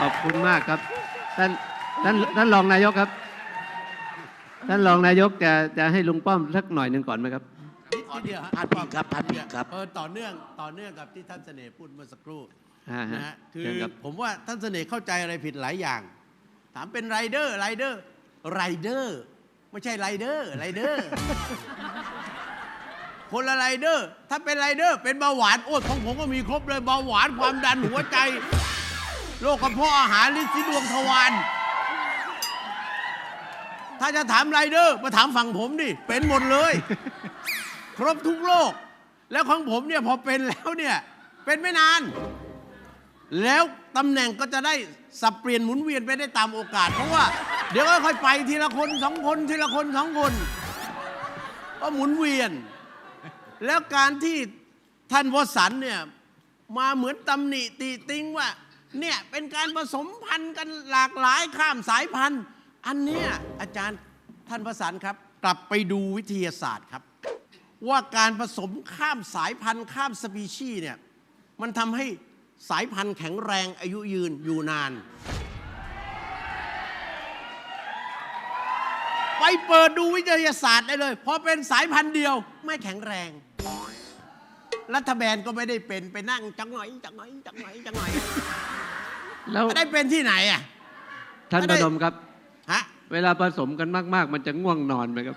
ขอบคุณมากครับท่านท่านท่านรองนายกครับ ท่านรองนายกจะจะให้ลุงป้อมสักหน่อยหนึ่งก่อนไหมครับ นิดนิดเดียวฮะพาดพิงครับพาดพิงครับ เออต่อเนื่องต่อเนื่องกับที่ท่านเสน่ห์พูดเมื่อสักครู่ฮะฮะนะฮะคือเชิญครับ ผมว่าท่านเสน่ห์เข้าใจอะไรผิดหลายอย่าง ถามเป็นไรเดอร์ไรเดอร์ไรเดอร์ไม่ใช่ไรเดอร์ไรเดอร์ คนละไรเดอร์ ถ้าเป็นไรเดอร์ เป็นเบาหวานโอ้ยของผมก็มีครบเลยเบาหวานความดันหัวใจ โรคกระเพาะอาหารลิ้นสีดวงทวารถ้าจะถามไรเดอร์มาถามฝั่งผมดิ เป็นหมดเลย ครบทุกโรคแล้วของผมเนี่ยพอเป็นแล้วเนี่ย เป็นไม่นาน แล้วตำแหน่งก็จะได้สับเปลี่ยนหมุนเวียนไปได้ตามโอกาส เพราะว่า เดี๋ยวก็ค่อยไปทีละคนสองคนทีละคนสองคน ก็หมุนเวียน แล้วการที่ท่านวสันต์เนี่ย มาเหมือนตำหนิติติงว่า เนี่ยเป็นการผสมพันธุ์กันหลากหลายข้ามสายพันธุ์ อันเนี้ยอาจารย์ท่านวสันครับ กลับไปดูวิทยาศาสตร์ครับ ว่าการผสมข้ามสายพันธุ์ข้ามสปีชีส์เนี่ยมันทำให้สายพันธุ์แข็งแรงอายุยืนอยู่นาน ไปเปิดดูวิทยาศาสตร์ได้เลยพอเป็นสายพันธุ์เดียวไม่แข็งแรง รัฐบาลก็ไม่ได้เป็นไปนั่งจังหน่อยจังหน่อยจังหน่อยจังหน่อย แล้วได้เป็นที่ไหนอะท่านไม่ปได้ระดมครับ ฮะ เวลาผสมกันมาก ๆ มันจะง่วงนอนไหมครับ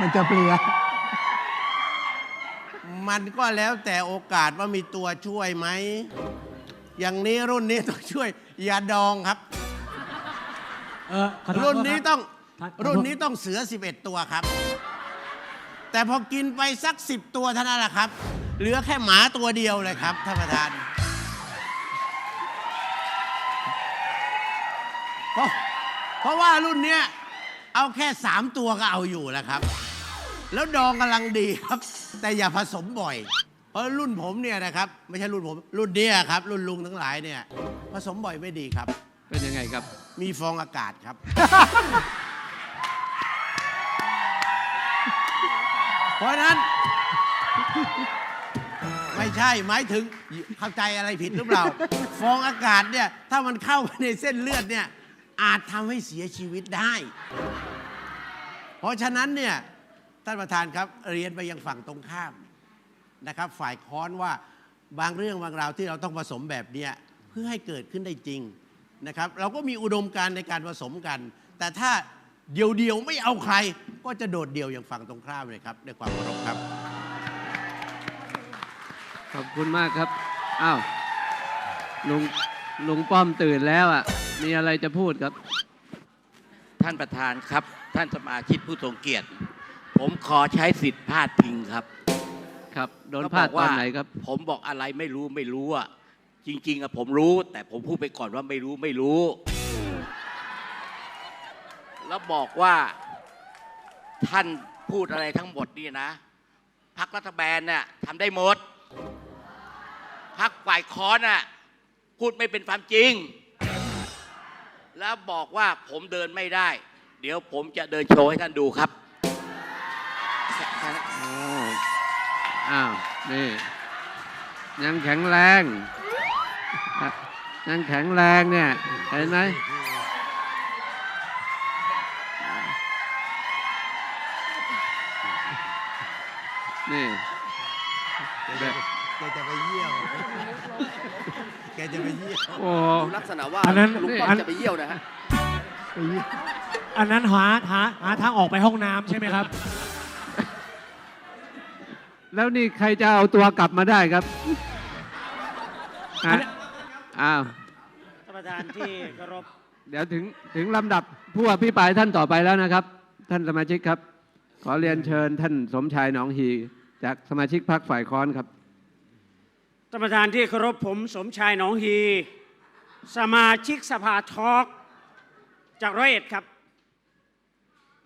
มันจะเปลี่ยมันก็แล้วแต่โอกาสว่ามีตัวช่วยไหม อย่างนี้รุ่นนี้ต้องช่วยยาดองครับ เออขอโทษรุ่นนี้ต้อง ท่านรุ่นนี้ต้องเสือ 11 ตัวครับ แต่พอกินไปสัก 10 ตัวเท่านั้นแหละครับ เหลือแค่หมาตัวเดียวเลยครับท่านประธานเพราะเพราะว่ารุ่นเนี้ยเอาแค่3ตัวก็เอาอยู่แล้วครับ แล้วดองกำลังดีครับ แต่อย่าผสมบ่อย เพราะรุ่นผมเนี่ยนะครับ ไม่ใช่รุ่นผม รุ่นเนี้ยครับ รุ่นลุงทั้งหลายเนี่ย ผสมบ่อยไม่ดีครับ เป็นยังไงครับ มีฟองอากาศครับ เพราะฉะนั้น ไม่ใช่หมายถึงเข้าใจอะไรผิดหรือเปล่า ฟองอากาศเนี่ยถ้ามันเข้าไปในเส้นเลือดเนี่ยอาจทำให้เสียชีวิตได้ เพราะฉะนั้นเนี่ยท่านประธานครับเรียนไปยังฝั่งตรงข้ามนะครับ ฝ่ายค้อนว่าบางเรื่องบางราวที่เราต้องผสมแบบเนี้ยเพื่อให้เกิดขึ้นได้จริงนะครับ เราก็มีอุดมการณ์ในการผสมกัน แต่ถ้าเดียวๆไม่เอาใคร ก็จะโดดเดี่ยวอย่างฝั่งตรงข้ามเลยครับด้วยความเคารพครับ ขอบคุณมากครับ อ้าวลุงลุงป้อมตื่นแล้วอะ มีอะไรจะพูดครับ ท่านประธานครับ ท่านสมาชิกผู้ทรงเกียรติ ผมขอใช้สิทธิ์พาดพิงครับครับ โดนเขพลาดบกตอว่นไหนครับ ผมบอกอะไรไม่รู้ไม่รู้อะ จริง ๆอะผมรู้ แต่ผมพูดไปก่อนว่าไม่รู้ไม่รู้ แล้วบอกว่า ท่านพูดอะไรทั้งหมดนี่นะพักรัฐบาลเนี่ยทำได้หมด พักฝ่ายค้อนน่ะพูดไม่เป็นความจริง แล้วบอกว่าผมเดินไม่ได้ เดี๋ยวผมจะเดินโชว์ให้ท่านดูครับอ้าวนี่ยังแข็งแรง ยังแข็งแรงเนี่ย เห็นไหมนี่ แกจะแกจะไปเยี่ยว แกจะไปเยี่ยวโอ้ลักษณะว่าอันนั้นลุงป้อมอัน จะไปเยี่ยวนะฮะอันนั้นหาหาหาทางออกไปห้องน้ำใช่ไหมครับ แล้วนี่ใครจะเอาตัวกลับมาได้ครับอันนี้อะอ้าว ท่านประธานที่เคารพ เดี๋ยวถึงถึงลำดับผู้อภิปรายท่านต่อไปแล้วนะครับ ท่านสมาชิกครับ ขอเรียนเชิญท่านสมชายหนองฮีจากสมาชิกพรรคฝ่ายค้อนครับ ท่านประธานที่เคารพผมสมชายหนองฮี สมาชิกสภาทอล์กจากร้อยเอ็ดครับ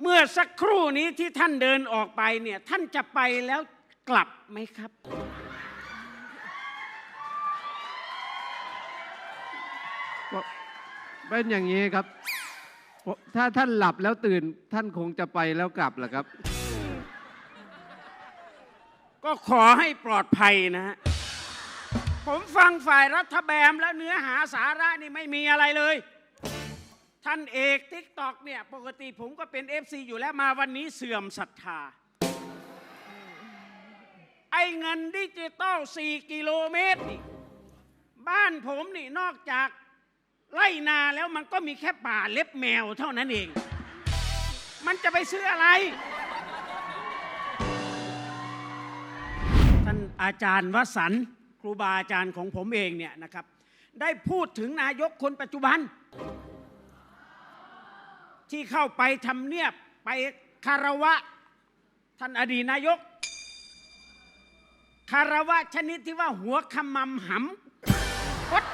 เมื่อสักครู่นี้ที่ท่านเดินออกไปเนี่ยท่านจะไปแล้วกลับไหมครับ เป็นอย่างนี้ครับ ถ้าท่านหลับแล้วตื่น ท่านคงจะไปแล้วกลับแหละครับ ก็ขอให้ปลอดภัยนะฮะ ผมฟังฝ่ายรัฐแบมแล้วเนื้อหาสาระนี่ไม่มีอะไรเลย ท่านเอกทิกตอกเนี่ย ปกติผมก็เป็น FC อยู่แล้วมาวันนี้เสื่อมศรัทธา ไอ้เงินดิจิตอล 4 กิโลเมตรนี่บ้านผมนี่นอกจากไร่นาแล้วมันก็มีแค่ป่าเล็บแมวเท่านั้นเอง มันจะไปซื้ออะไร ท่านอาจารย์วสันต์ รูบาอาจารย์ของผมเองเนี่ยนะครับ ได้พูดถึงนายกคนปัจจุบัน ที่เข้าไปทำเนียบไปคารวะท่านอดีตนายก คารวะชนิดที่ว่าหัวขมำหำกด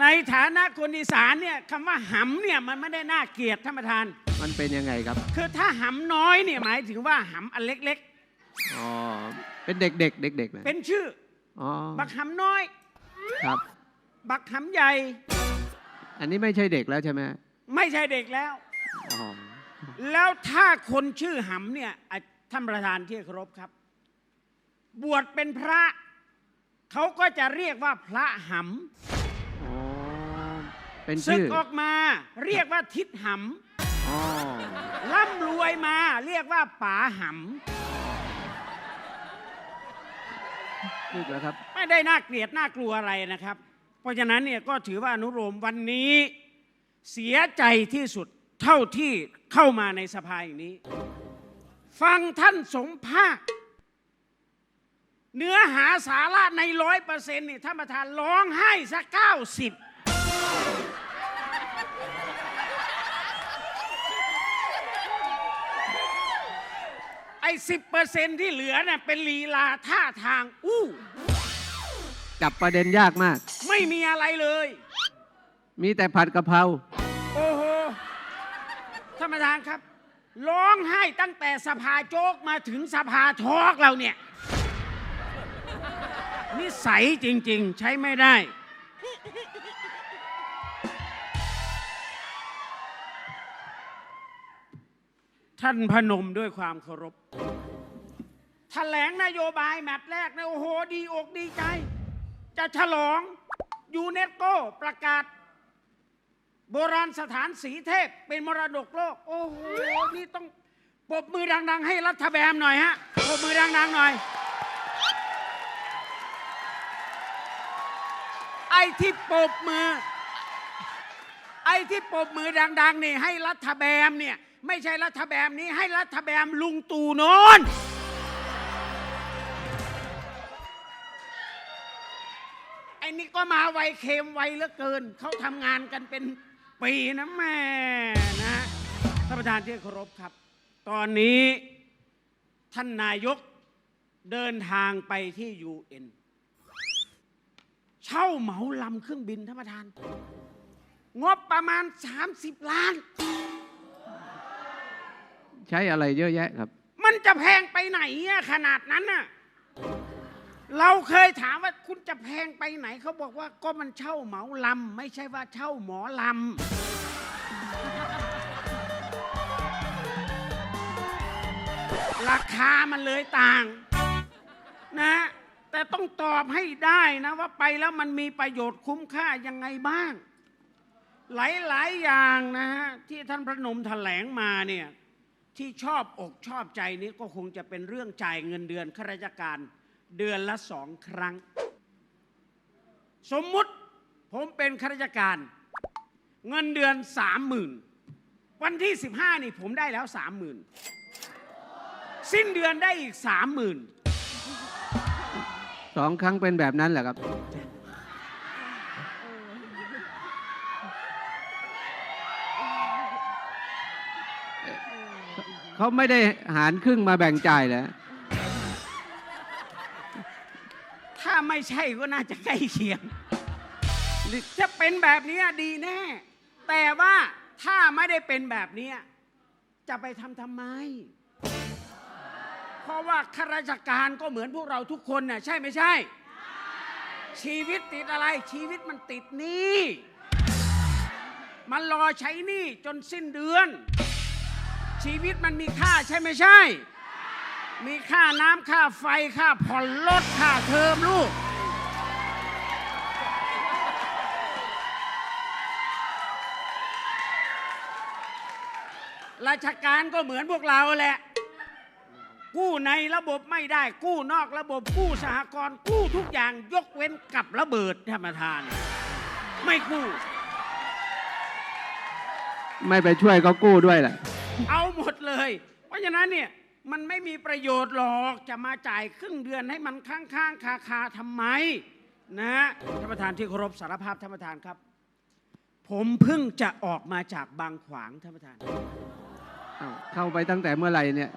ในฐานะคนอีสานเนี่ยคำว่าหำเนี่ยมันไม่ได้น่าเกลียดท่านประธาน มันเป็นยังไงครับ คือถ้าหำน้อยเนี่ยหมายถึงว่าหำอันเล็กอ๋อ เป็นเด็กๆ เด็กๆนะๆ เป็นชื่อ อ๋อ บักหำน้อย ครับ บักหำใหญ่ อันนี้ไม่ใช่เด็กแล้วใช่ไหมไม่ใช่เด็กแล้ว อ๋อ แล้วถ้าคนชื่อหำเนี่ยอะท่านประธานที่เคารพครับ บวชเป็นพระ เขาก็จะเรียกว่าพระหอ๋อ เป็นำศึกชื่อ ออกมาเรียกว่าทิศหอ๋อำ ร่ำรวยมาเรียกว่าป๋าหนึกแล้วครับำไม่ได้น่าเกลียดน่ากลัวอะไรนะครับ เพราะฉะนั้นเนี่ยก็ถือว่าอนุโลมวันนี้ เสียใจที่สุดเท่าที่เข้ามาในสภาอย่างนี้ ฟังท่านสมภาค เนื้อหาสาระในร้อยเปอร์เซ็นต์นี่ท่านประธานร้องไห้สักเก้าสิบ ไอ้สิบเปอร์เซ็นต์ที่เหลือเนี่ยเป็นลีลาท่าทาง อู้ จับประเด็นยากมาก ไม่มีอะไรเลย มีแต่ผัดกะเพราโอ้โหท่านประธานครับ ร้องไห้ตั้งแต่สภาโจ๊กมาถึงสภาทอกเราเนี่ย นิสัยจริง ๆ ใช้ไม่ได้ ท่านพนมด้วยความเคารพแถลงนโยบายแมตช์แรกนี่ยโอ้โห ดีอกดีใจ จะฉลองยูเนสโกประกาศ โบราณสถานสีเทพ เป็นมรดกโลก โอ้โห นี่ต้องปรบมือดัง ๆ ให้รัฐแบมหน่อยฮะปรบมือดัง ๆ หน่อย ไอ้ที่ปรบมือ ไอ้ที่ปรบมือดัง ๆ นี่ให้รัฐแบมเนี่ย ไม่ใช่รัฐแบมนี้ให้รัฐแบมลุงตู่โนนไอ้นี่ก็มาไวเค็มไวเหลือเกิน เขาทำงานกันเป็นปีนะแม่นะท่านประธานที่เคารพครับ ตอนนี้ท่านนายกเดินทางไปที่ UN เช่าเหมาลำเครื่องบินท่านประธาน งบประมาณ 30 ล้าน ใช้อะไรเยอะแยะครับ มันจะแพงไปไหนอะขนาดนั้นน่ะเราเคยถามว่าคุณจะแพงไปไหนเขาบอกว่าก็มันเช่าเหมาลำไม่ใช่ว่าเช่าหมอลำราคามันเลยต่าง นะ แต่ต้องตอบให้ได้นะว่าไปแล้วมันมีประโยชน์คุ้มค่ายังไงบ้าง หลาย ๆ อย่างนะฮะที่ท่านพระนมแถลงมาเนี่ย ที่ชอบอกชอบใจนี้ก็คงจะเป็นเรื่องจ่ายเงินเดือนข้าราชการเดือนละสองครั้ง สมมุติผมเป็นข้าราชการ เงินเดือนสามหมื่นวันที่15นี่ผมได้แล้วสามหมื่นสิ้นเดือนได้อีกสามหมื่นสองครั้งเป็นแบบนั้นแหละครับ เขาไม่ได้หารครึ่งมาแบ่งจ่ายแล้วถ้าไม่ใช่ก็น่าจะใกล้เคียงจะเป็นแบบนี้ดีแน่ แต่ว่าถ้าไม่ได้เป็นแบบนี้ จะไปทำทำไม เพราะว่าข้าราชการก็เหมือนพวกเราทุกคนน่ะใช่ไม่ใช่ ชีวิตติดอะไรชีวิตมันติดหนี้มันรอใช้หนี้จนสิ้นเดือน ชีวิตมันมีค่าใช่ไม่ใช่ มีค่าน้ำค่าไฟค่าผ่อนรถค่าเทอมลูก ราชการก็เหมือนพวกเราแหละ กู้ในระบบไม่ได้ กู้นอกระบบกู้สหกรณ์กู้ทุกอย่างยกเว้นกับระเบิดท่านประธาน ไม่กู้ ไม่ไปช่วยก็กู้ด้วยแหละ เอาหมดเลย เพราะฉะนั้นเนี่ยมันไม่มีประโยชน์หรอกจะมาจ่ายครึ่งเดือนให้มันค้างๆคาคาๆทำไม นะท่านประธานที่เคารพสารภาพท่านประธานครับ ผมเพิ่งจะออกมาจากบางขวางท่านประธาน อ้าวเข้าไปตั้งแต่เมื่อไหร่เนี่ย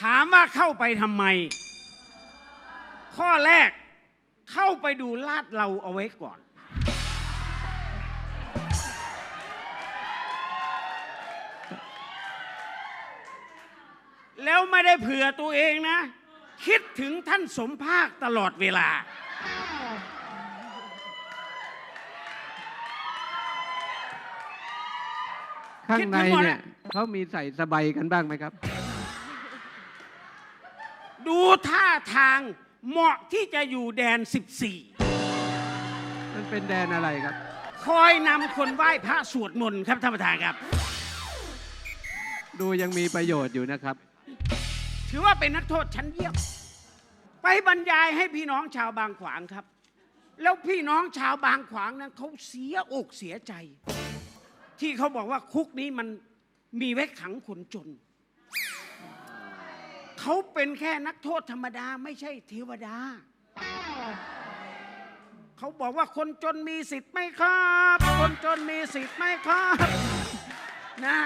ถามว่าเข้าไปทำไม ข้อแรกเข้าไปดูลาดเราเอาไว้ก่อน แล้ว ไม่ได้เผื่อตัวเองนะ คิดถึงท่านสมภาคตลอดเวลา ข้างในคิดถึงหมดเนี่ยอะเขามีใส่สบายกันบ้างไหมครับ ดูท่าทางเหมาะที่จะอยู่แดนมันเป็นแดนอะไรครับ14คอยนำคนไหว้พระสวดมนต์ครับท่านประธานครับ ดูยังมีประโยชน์อยู่นะครับ ถือว่าเป็นนักโทษชั้นเยี่ยม ไปบรรยายให้พี่น้องชาวบางขวางครับ แล้วพี่น้องชาวบางขวางนั้นเขาเสียอกเสียใจ ที่เขาบอกว่าคุกนี้มันมีไว้ขังคนจน เขาเป็นแค่นักโทษธรรมดาไม่ใช่เทวดา เขาบอกว่าคนจนมีสิทธิ์ไหมครับ คนจนมีสิทธิ์ไหมครับ นะ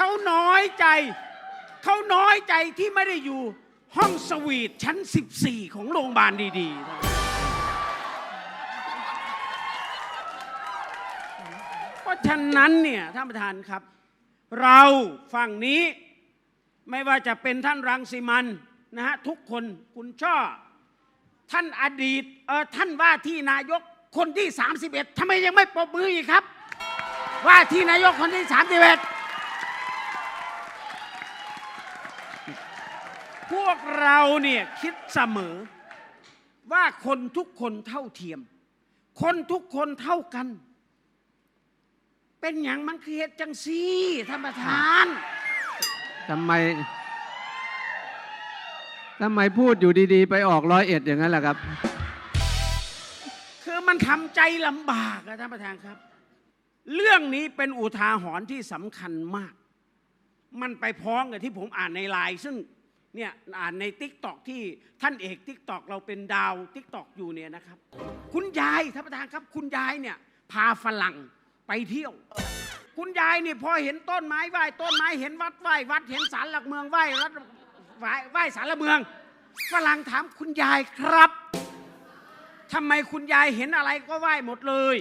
เขาน้อยใจ เขาน้อยใจที่ไม่ได้อยู่ห้องสวีทชั้น 14 ของโรงพยาบาลดีๆ เพราะฉะนั้นเนี่ยท่านประธานครับ เราฝั่งนี้ไม่ว่าจะเป็นท่านรังสิมันนะฮะทุกคนคุณช่อ ท่านอดีตเออท่านว่าที่นายกคนที่ 31ทำไมยังไม่ปรบมืออีกครับ ว่าที่นายกคนที่ 31 พวกเราเนี่ยคิดเสมอว่าคนทุกคนเท่าเทียม คนทุกคนเท่ากัน เป็นอย่างมันคือเหตุจังซี่ท่านประธานทำไมทำไมพูดอยู่ดีๆ ไปออกร้อยเอ็ดอย่างนั้นล่ะครับ คือมันทำใจลำบากนะท่านประธานครับ เรื่องนี้เป็นอุทาหรณ์ที่สำคัญมาก มันไปพ้องกับที่ผมอ่านในไลน์ซึ่ง เนี่ยอ่านในติ๊กตอกที่ท่านเอกติ๊กตอกเราเป็นดาวติ๊กตอกอยู่เนี่ยนะครับ คุณยายท่านประธานครับ คุณยายเนี่ยพาฝรั่งไปเที่ยว คุณยายเนี่ยพอเห็นต้นไม้ไหว้ต้นไม้เห็นวัดไหว้วัดเห็นศาลหลักเมืองไหว้รัฐไหว้ไหว้ศาลหลักเมืองฝรั่งถามคุณยายครับทำไมคุณยายเห็นอะไรก็ไหว้หมดเลย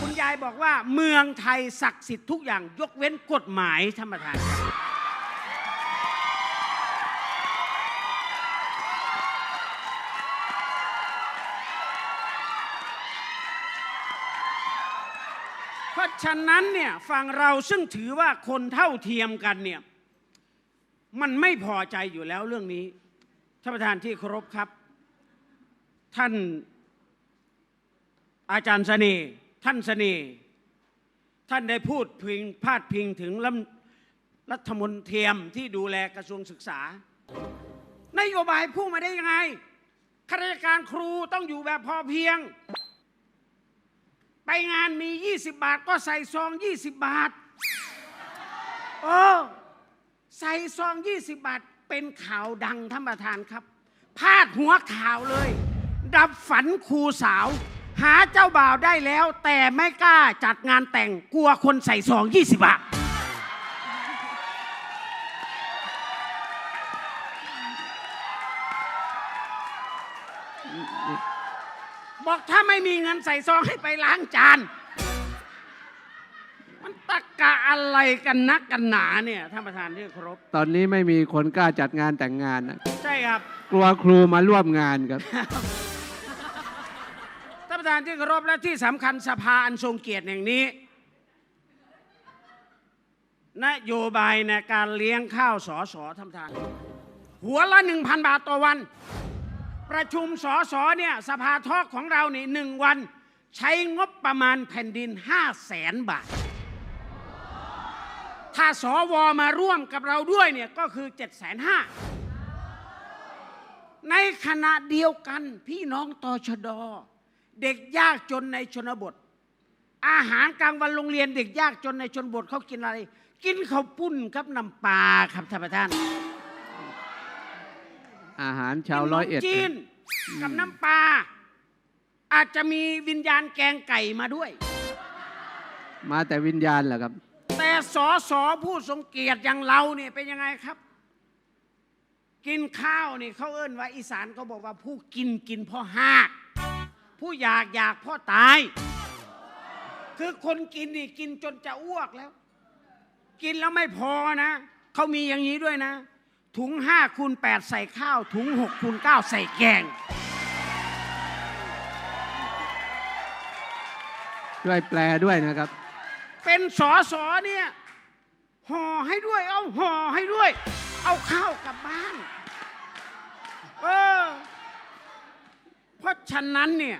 คุณยายบอกว่าเมืองไทยศักดิ์สิทธิ์ทุกอย่างยกเว้นกฎหมายท่านประธานครับเพราะ ฉะนั้นเนี่ยฝั่งเราซึ่งถือว่าคนเท่าเทียมกันเนี่ยมันไม่พอใจอยู่แล้วเรื่องนี้ท่านประธานที่เคารพครับ ท่านอาจารย์เสน่ห์ท่านเสน่ห์ท่านได้พูดพิงพาดพิงถึงรัฐรัฐมนตรีที่ดูแลกระทรวงศึกษานโยบายพูดมาได้ยังไงข้าราชการครูต้องอยู่แบบพอเพียง ไปงานมี 20 บาทก็ใส่ซอง 20 บาท โอ้ใส่ซอง 20 บาทเป็นข่าวดังท่านประธานครับ พาดหัวข่าวเลย ดับฝันครูสาว หาเจ้าบ่าวได้แล้ว แต่ไม่กล้าจัดงานแต่งกลัวคนใส่ซอง 20 บาท ไม่มีเงินใส่ซองให้ไปล้างจาน มันตะกะอะไรกันนักกันหนาเนี่ยท่านประธานที่เคารพตอนนี้ไม่มีคนกล้าจัดงานแต่งงานนะใช่ครับ กลัวครูมาร่วมงานครับ ท่านประธานที่เคารพและที่สำคัญสภาอันทรงเกียรติแห่งนี้ นโยบายในการเลี้ยงข้าวสอสอทำทาน หัวละหนึ่งพันบาทต่อวัน ประชุมสอสอเนี่ยสภาทอกของเรานี่หนึ่งวัน ใช้งบประมาณแผ่นดินห้าแสนบาท ถ้าสวมาร่วมกับเราด้วยเนี่ยก็คือ7จ็ดแสนห้าในขณะเดียวกันพี่น้องตชด เด็กยากจนในชนบท อาหารกลางวันโรงเรียนเด็กยากจนในชนบทเขากินอะไร กินข้าวปุ้นกับน้ำปลาครับท่านประธาน อาหารชาวร้อยเอ็ดขนมจีนกับน้ำปลาอาจจะมีวิญญาณแกงไก่มาด้วย มาแต่วิญญาณเหรอครับ แต่สอสอผู้ทรงเกียรติอย่างเราเนี่ยเป็นยังไงครับ กินข้าวนี่เขาเอิ้นว่าอีสานเขาบอกว่าผู้กินกินเพ่อหากผู้อยากอยากเพ่อตาย คือคนกินนี่กินจนจะอ้วกแล้ว กินแล้วไม่พอนะเขามีอย่างนี้ด้วยนะ ถุงห้าคูณแปดใส่ข้าว ถุงหกคูณเก้าใส่แกง ช่วยแปลด้วยนะครับ เป็นสอสอเนี่ยห่อให้ด้วย เอาห่อให้ด้วย เอาข้าวกลับบ้าน เออ เพราะฉะนั้นเนี่ย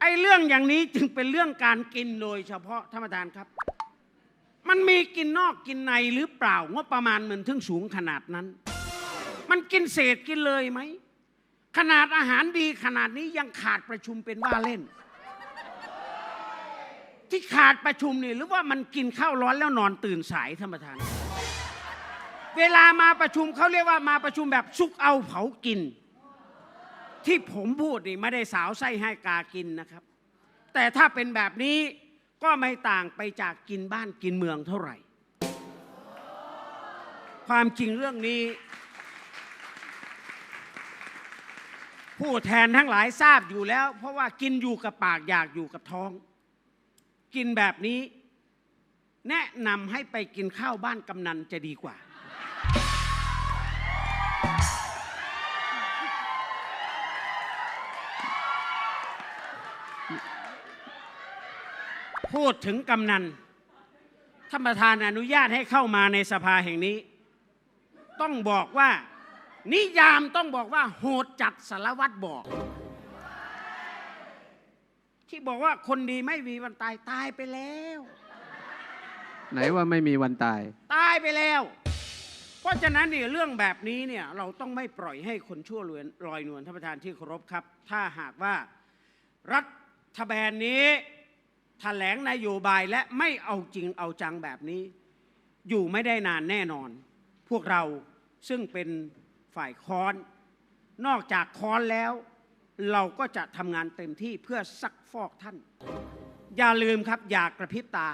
ไอ้เรื่องอย่างนี้จึงเป็นเรื่องการกินโดยเฉพาะท่านประธานครับ มันมีกินนอกกินในหรือเปล่างบประมาณมันถึงสูงขนาดนั้น มันกินเศษกินเลยไหม ขนาดอาหารดีขนาดนี้ยังขาดประชุมเป็นว่าเล่น ที่ขาดประชุมนี่หรือว่ามันกินข้าวร้อนแล้วนอนตื่นสายท่านประธาน เวลามาประชุมเขาเรียกว่ามาประชุมแบบซุกเอาเผากิน ที่ผมพูดนี่ไม่ได้สาวไส้ให้กากินนะครับ แต่ถ้าเป็นแบบนี้ ก็ไม่ต่างไปจากกินบ้านกินเมืองเท่าไหร่ ความจริงเรื่องนี้ ผู้แทนทั้งหลายทราบอยู่แล้ว เพราะว่ากินอยู่กับปากอยากอยู่กับท้อง กินแบบนี้ แนะนำให้ไปกินข้าวบ้านกำนันจะดีกว่า พูดถึงกำนันท่านประธานอนุญาตให้เข้ามาในสภาแห่งนี้ ต้องบอกว่า นิยามต้องบอกว่า โหดจัดสารวัตรบอก ที่บอกว่าคนดีไม่มีวันตายตายไปแล้ว ไหนว่าไม่มีวันตาย ตายไปแล้ว เพราะฉะนั้นเนี่ยเรื่องแบบนี้เนี่ยเราต้องไม่ปล่อยให้คนชั่วลอยลอยนวลท่านประธานที่เคารพครับ ถ้าหากว่ารัฐบาลนี้ แถลงนโยบายและไม่เอาจริงเอาจังแบบนี้ อยู่ไม่ได้นานแน่นอน พวกเราซึ่งเป็นฝ่ายค้อน นอกจากค้อนแล้ว เราก็จะทำงานเต็มที่เพื่อซักฟอกท่าน อย่าลืมครับ อย่ากระพริบตา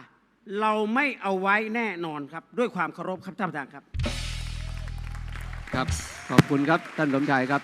เราไม่เอาไว้แน่นอนครับ ด้วยความเคารพครับท่านประธานครับ ครับ ขอบคุณครับท่านสมชายครับ